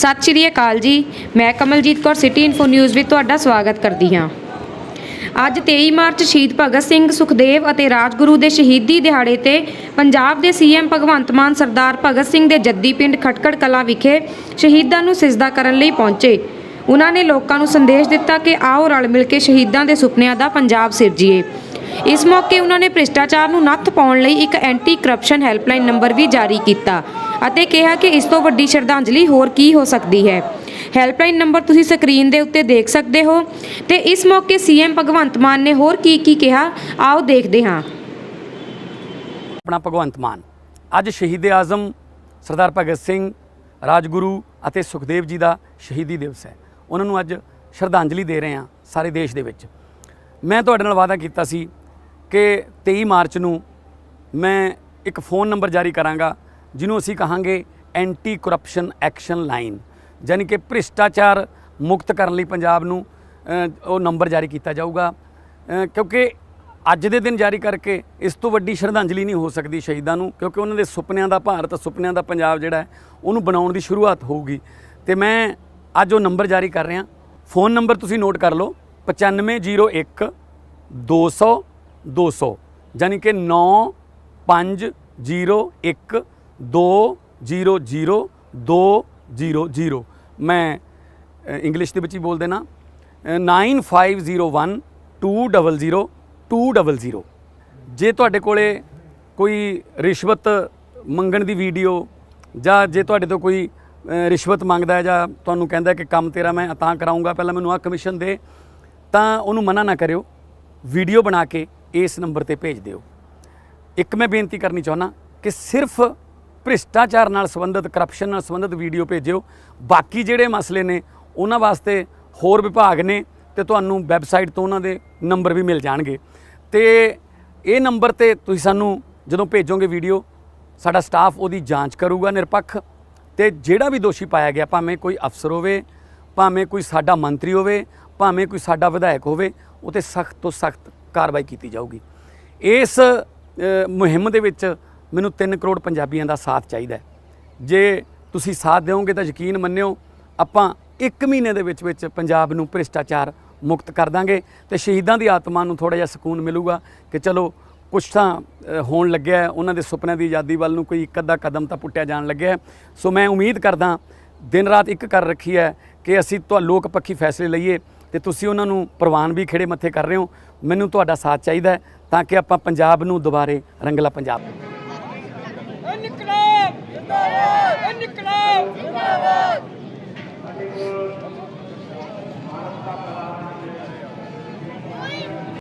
ਸਤਿ ਸ਼੍ਰੀ ਅਕਾਲ ਜੀ। ਮੈਂ Kamaljeet Kaur city info news ਵਿੱਚ ਤੁਹਾਡਾ ਸਵਾਗਤ ਕਰਦੀ ਹਾਂ। ਅੱਜ 23 ਮਾਰਚ ਸ਼ਹੀਦ ਭਗਤ ਸਿੰਘ ਸੁਖਦੇਵ ਅਤੇ ਰਾਜਗੁਰੂ ਦੇ ਸ਼ਹੀਦੀ ਦਿਹਾੜੇ ਤੇ ਪੰਜਾਬ ਦੇ ਸੀਐਮ ਭਗਵੰਤ ਮਾਨ ਸਰਦਾਰ ਭਗਤ ਸਿੰਘ ਦੇ ਜੱਦੀ ਪਿੰਡ ਖਟਕੜ ਕਲਾਂ ਵਿਖੇ ਸ਼ਹੀਦਾਂ ਨੂੰ ਸਿਜਦਾ ਕਰਨ ਲਈ ਪਹੁੰਚੇ। ਉਹਨਾਂ ਨੇ ਲੋਕਾਂ ਨੂੰ ਸੰਦੇਸ਼ ਦਿੱਤਾ ਕਿ ਆਓ ਰਲ ਮਿਲ ਕੇ ਸ਼ਹੀਦਾਂ ਦੇ ਸੁਪਨਿਆਂ ਦਾ ਪੰਜਾਬ ਸਿਰਜੀਏ। ਇਸ ਮੌਕੇ ਉਹਨਾਂ ਨੇ ਭ੍ਰਿਸ਼ਟਾਚਾਰ ਨੂੰ ਨੱਥ ਪਾਉਣ ਲਈ ਇੱਕ ਐਂਟੀ ਕਰਪਸ਼ਨ ਹੈਲਪਲਾਈਨ ਨੰਬਰ ਵੀ ਜਾਰੀ ਕੀਤਾ। ਅਤੇ ਕਿਹਾ ਕਿ ਇਸ ਤੋਂ ਵੱਡੀ ਸ਼ਰਧਾਂਜਲੀ ਹੋਰ ਕੀ ਹੋ ਸਕਦੀ ਹੈ। ਹੈਲਪਲਾਈਨ ਨੰਬਰ ਤੁਸੀਂ ਸਕਰੀਨ ਦੇ ਉੱਤੇ ਦੇਖ ਸਕਦੇ ਹੋ ਤੇ ਇਸ ਮੌਕੇ ਸੀਐਮ ਭਗਵੰਤ ਮਾਨ ਨੇ ਹੋਰ ਕੀ ਕੀ ਕਿਹਾ, ਆਓ ਦੇਖਦੇ ਹਾਂ। ਆਪਣਾ ਭਗਵੰਤ ਮਾਨ, ਅੱਜ ਸ਼ਹੀਦ ਆਜ਼ਮ, ਸਰਦਾਰ ਭਗਤ ਸਿੰਘ, ਰਾਜਗੁਰੂ ਅਤੇ ਸੁਖਦੇਵ ਜੀ ਦਾ ਸ਼ਹੀਦੀ ਦਿਵਸ ਹੈ। ਉਹਨਾਂ ਨੂੰ ਅੱਜ ਸ਼ਰਧਾਂਜਲੀ ਦੇ ਰਹੇ ਹਾਂ ਸਾਰੇ ਦੇਸ਼ ਦੇ ਵਿੱਚ। ਮੈਂ ਤੁਹਾਡੇ ਨਾਲ ਵਾਅਦਾ ਕੀਤਾ ਸੀ ਕਿ 23 ਮਾਰਚ ਨੂੰ ਮੈਂ ਇੱਕ ਫੋਨ ਨੰਬਰ ਜਾਰੀ ਕਰਾਂਗਾ ਜਿਹਨੂੰ ਅਸੀਂ ਕਹਾਂਗੇ ਐਂਟੀ ਕਰਪਸ਼ਨ ਐਕਸ਼ਨ ਲਾਈਨ ਯਾਨੀ ਕਿ ਭ੍ਰਿਸ਼ਟਾਚਾਰ ਮੁਕਤ ਕਰਨ ਲਈ ਪੰਜਾਬ ਨੂੰ ਉਹ ਨੰਬਰ ਜਾਰੀ ਕੀਤਾ ਜਾਊਗਾ। ਕਿਉਂਕਿ ਅੱਜ ਦੇ ਦਿਨ ਜਾਰੀ ਕਰਕੇ ਇਸ ਤੋਂ ਵੱਡੀ ਸ਼ਰਧਾਂਜਲੀ ਨਹੀਂ ਹੋ ਸਕਦੀ ਸ਼ਹੀਦਾਂ ਨੂੰ, ਕਿਉਂਕਿ ਉਹਨਾਂ ਦੇ ਸੁਪਨਿਆਂ ਦਾ ਭਾਰਤ, ਸੁਪਨਿਆਂ ਦਾ ਪੰਜਾਬ ਜਿਹੜਾ ਉਹਨੂੰ ਬਣਾਉਣ ਦੀ ਸ਼ੁਰੂਆਤ ਹੋਊਗੀ। ਤੇ ਮੈਂ ਅੱਜ ਉਹ ਨੰਬਰ ਜਾਰੀ ਕਰ ਰਿਹਾ। ਫੋਨ ਨੰਬਰ ਤੁਸੀਂ ਨੋਟ ਕਰ ਲਓ 9501 200 200 ਯਾਨੀ ਕਿ 9501 200 200 ਮੈਂ ਇੰਗਲਿਸ਼ ਦੇ ਵਿੱਚ ਹੀ ਬੋਲ ਦੇਣਾ। ਅ, 9501 200 200 ਜੇ ਤੁਹਾਡੇ ਕੋਲੇ ਕੋਈ ਰਿਸ਼ਵਤ ਮੰਗਣ ਦੀ ਵੀਡੀਓ ਜਾਂ ਜੇ ਤੁਹਾਡੇ ਤੋਂ ਕੋਈ ਰਿਸ਼ਵਤ ਮੰਗਦਾ ਹੈ ਜਾਂ ਤੁਹਾਨੂੰ ਕਹਿੰਦਾ ਕਿ ਕੰਮ ਤੇਰਾ ਮੈਂ ਤਾਂ ਕਰਾਉਂਗਾ ਪਹਿਲਾਂ ਮੈਨੂੰ ਆ ਕਮਿਸ਼ਨ ਦੇ ਤਾਂ ਉਹਨੂੰ ਮਨਾ ਨਾ ਕਰਿਓ। ਵੀਡੀਓ ਬਣਾ ਕੇ ਇਸ ਨੰਬਰ ਤੇ ਭੇਜ ਦਿਓ। ਇੱਕ ਮੈਂ ਬੇਨਤੀ ਕਰਨੀ ਚਾਹੁੰਦਾ ਕਿ ਸਿਰਫ ਭ੍ਰਿਸ਼ਟਾਚਾਰ ਨਾਲ ਸੰਬੰਧਿਤ ਕਰਪਸ਼ਨ ਨਾਲ ਸੰਬੰਧਿਤ ਵੀਡੀਓ ਭੇਜਿਓ। ਬਾਕੀ ਜਿਹੜੇ ਮਸਲੇ ਨੇ, ਉਹਨਾਂ ਵਾਸਤੇ ਹੋਰ ਵਿਭਾਗ ਨੇ ਤੇ ਤੁਹਾਨੂੰ ਵੈਬਸਾਈਟ ਤੋਂ ਉਹਨਾਂ ਦੇ ਨੰਬਰ ਵੀ ਮਿਲ ਜਾਣਗੇ। ਤੇ ਇਹ ਨੰਬਰ ਤੇ ਤੁਸੀਂ ਸਾਨੂੰ ਜਦੋਂ ਭੇਜੋਗੇ ਵੀਡੀਓ ਸਾਡਾ ਸਟਾਫ ਉਹਦੀ ਜਾਂਚ ਕਰੂਗਾ ਨਿਰਪੱਖ। ਤੇ ਜਿਹੜਾ ਵੀ ਦੋਸ਼ੀ ਪਾਇਆ ਗਿਆ, ਭਾਵੇਂ ਕੋਈ ਅਫਸਰ ਹੋਵੇ, ਭਾਵੇਂ ਕੋਈ ਸਾਡਾ ਮੰਤਰੀ ਹੋਵੇ, ਭਾਵੇਂ ਕੋਈ ਸਾਡਾ ਵਿਧਾਇਕ ਹੋਵੇ, ਉਹ ਤੇ ਸਖਤ ਤੋਂ ਸਖਤ ਕਾਰਵਾਈ ਕੀਤੀ ਜਾਊਗੀ। ਇਸ ਮੁਹਿੰਮ ਦੇ ਵਿੱਚ ਮੈਨੂੰ 3 ਕਰੋੜ ਪੰਜਾਬੀਆਂ ਦਾ ਸਾਥ ਚਾਹੀਦਾ ਹੈ। ਜੇ ਤੁਸੀਂ ਸਾਥ ਦਿਓਗੇ ਤਾਂ ਯਕੀਨ ਮੰਨਿਓ, ਆਪਾਂ 1 ਮਹੀਨੇ ਦੇ ਵਿੱਚ ਵਿੱਚ ਪੰਜਾਬ ਨੂੰ ਭ੍ਰਿਸ਼ਟਾਚਾਰ ਮੁਕਤ ਕਰ ਦਾਂਗੇ ਤੇ ਸ਼ਹੀਦਾਂ ਦੀ ਆਤਮਾ ਨੂੰ ਥੋੜਾ ਜਿਹਾ ਸਕੂਨ ਮਿਲੂਗਾ ਕਿ ਚਲੋ ਕੁਛ ਤਾਂ ਹੋਣ ਲੱਗਿਆ ਉਹਨਾਂ ਦੇ ਸੁਪਨਿਆਂ ਦੀ ਆਜ਼ਾਦੀ ਵੱਲ ਨੂੰ ਕੋਈ ਇੱਕ ਅੱਧਾ ਕਦਮ ਤਾਂ ਪੁੱਟਿਆ ਜਾਣ ਲੱਗਿਆ ਸੋ ਮੈਂ ਉਮੀਦ ਕਰਦਾ, ਦਿਨ ਰਾਤ ਇੱਕ ਕਰ ਰੱਖੀ ਹੈ ਕਿ ਅਸੀਂ ਤੁਹਾ, ਲੋਕ ਪੱਖੀ ਫੈਸਲੇ ਲਈਏ ਤੇ ਤੁਸੀਂ ਉਹਨਾਂ ਨੂੰ ਪ੍ਰਵਾਨ ਵੀ ਖੜੇ ਮੱਥੇ ਕਰ ਰਹੇ ਹੋ। ਮੈਨੂੰ ਤੁਹਾਡਾ ਸਾਥ ਚਾਹੀਦਾ ਤਾਂ ਕਿ ਆਪਾਂ ਪੰਜਾਬ ਨੂੰ ਦੁਬਾਰੇ ਰੰਗਲਾ ਪੰਜਾਬ ਇਨਕਲਾਬ ਜਿੰਦਾਬਾਦ ਇਨਕਲਾਬ ਜਿੰਦਾਬਾਦ।